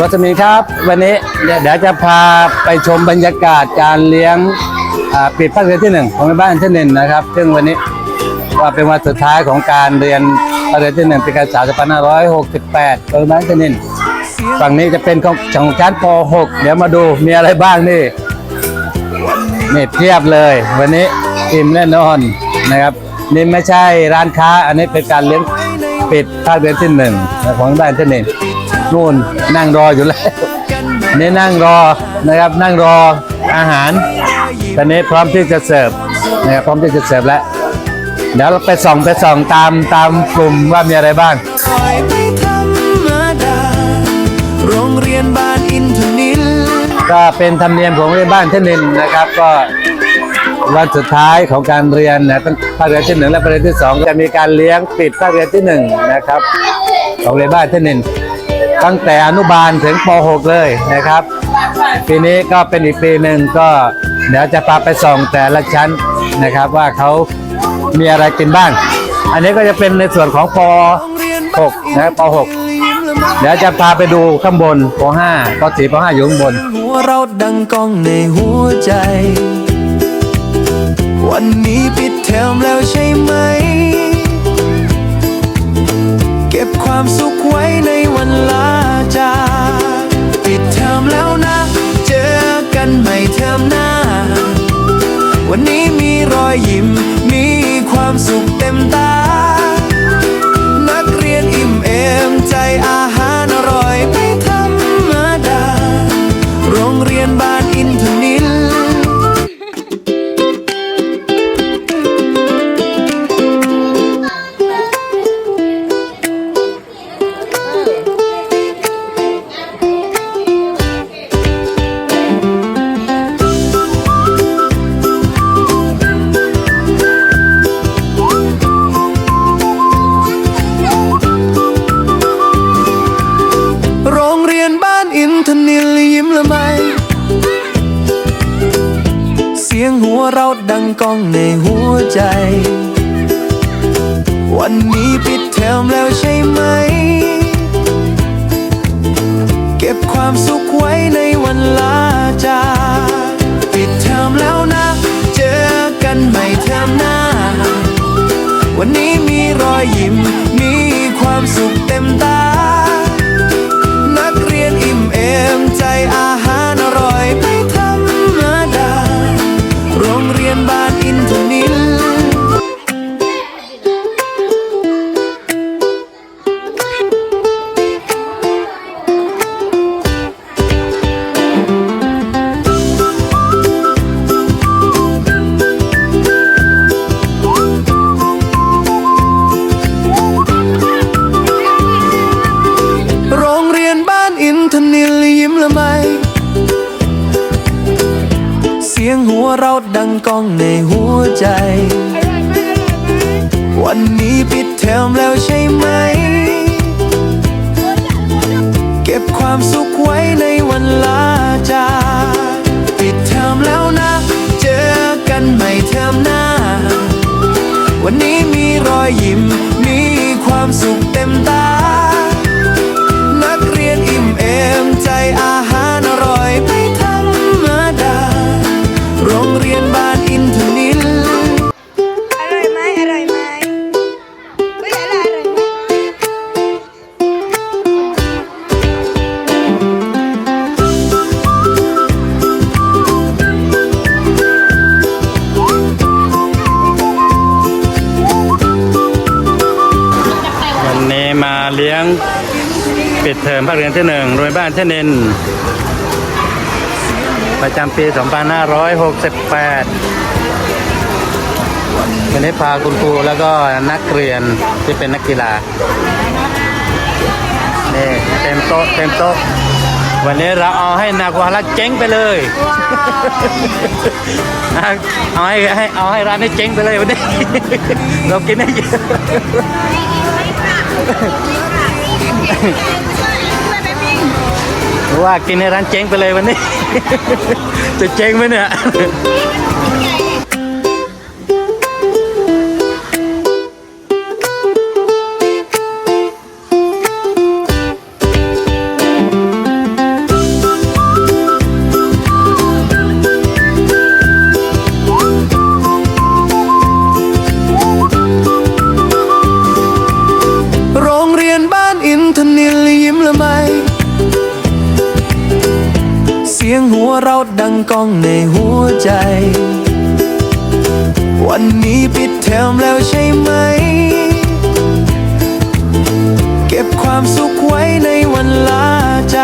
รัศมีครับ วันนี้เดี๋ยวจะพาไปชมบรรยากาศการเลี้ยงปิดภาคเรียนที่หนึ่งของบ้านที่หนึ่งนะครับ ซึ่งวันนี้ว่าเป็นวันสุดท้ายของการเรียนภาคเรียนที่หนึ่งปีการศึกษา2568ของบ้านที่หนึ่งฝั่งนี้จะเป็นของของชั้นป .6 เดี๋ยวมาดูมีอะไรบ้างนี่นี่เทียบเลย วันนี้อิ่มแน่นอนนะครับนี่ไม่ใช่ร้านค้า อันนี้เป็นการเลี้ยงปิดภาคเรียนที่หนึ่งของบ้านที่หนึ่ง นู่นนั่งรออยู่แล้วนี่นั่งรอนะครับนั่งรออาหาร ตอนนี้พร้อมที่จะเสิร์ฟนะครับพร้อมที่จะเสิร์ฟแล้ว เดี๋ยวเราไปส่องไปส่องตามตามกลุ่มว่ามีอะไรบ้างคอยไม่ธรรมดาโรงเรียนบ้านอินทนิลก็เป็นธรรมเนียมของโรงเรียนบ้านที่หนึ่งนะครับ ก็วันสุดท้ายของการเรียนนะตั้งภาคเรียนที่หนึ่งและภาคเรียนที่สองจะมีการเลี้ยงปิดภาคเรียนที่หนึ่งนะครับของโรงเรียนบ้านที่หนึ่ง ตั้งแต่อนุบาลถึงป .6 เลยนะครับ ปีนี้ก็เป็นอีกปีหนึ่งก็เดี๋ยวจะพาไปส่องแต่ละชั้นนะครับว่าเขามีอะไรกินบ้าง อันนี้ก็จะเป็นในส่วนของป .6 นะป .6 เดี๋ยวจะพาไปดูข้างบนป .5 ป .4 ป .5 อยู่ข้างบนหัวเราดังกองในหัวใจ วันนี้ปิดเทอมแล้วใช่ไหม ความสุขไว้ในวันลา เราดังก้องในหัวใจ วันนี้ปิดเทอมแล้วใช่ไหม เก็บความสุขไว้ในวันลาจากปิดเทอมแล้วนะ เจอกันใหม่เทอมหน้า วันนี้มีรอยยิ้ม มีความสุขเต็มตา เราะดังก้องในหัวใจ วันนี้ปิดเทอมแล้วใช่ไหม เก็บความสุขไว้ในวันลาจากปิดเทอมแล้วนะ เจอกันใหม่เทอมหน้า วันนี้มีรอยยิ้ม มีความสุขเต็มตา เลี้ยงปิดเทอมภาคเรียนที่หนึ่งโรงเรียนบ้านเทนนิน ประจำปี 2568วันนี้พาคุณครูแล้วก็นักเรียนที่เป็นนักกีฬานี่เต็มโต๊ะเต็มโต๊ะวันนี้เราเอาให้นากวาละเจ๊งไปเลย เอาให้ให้เอาให้ร้านนี้เจ๊งไปเลยวันนี้ เรากินให้เยอะ ว่ากินในร้านเจ๊งไปเลยวันนี้ จะเจ๊งไหมเนี่ย วเราดังก้องในหัวใจ วันนี้ปิดเทอมแล้วใช่ไหม เก็บความสุขไว้ในวันลาจ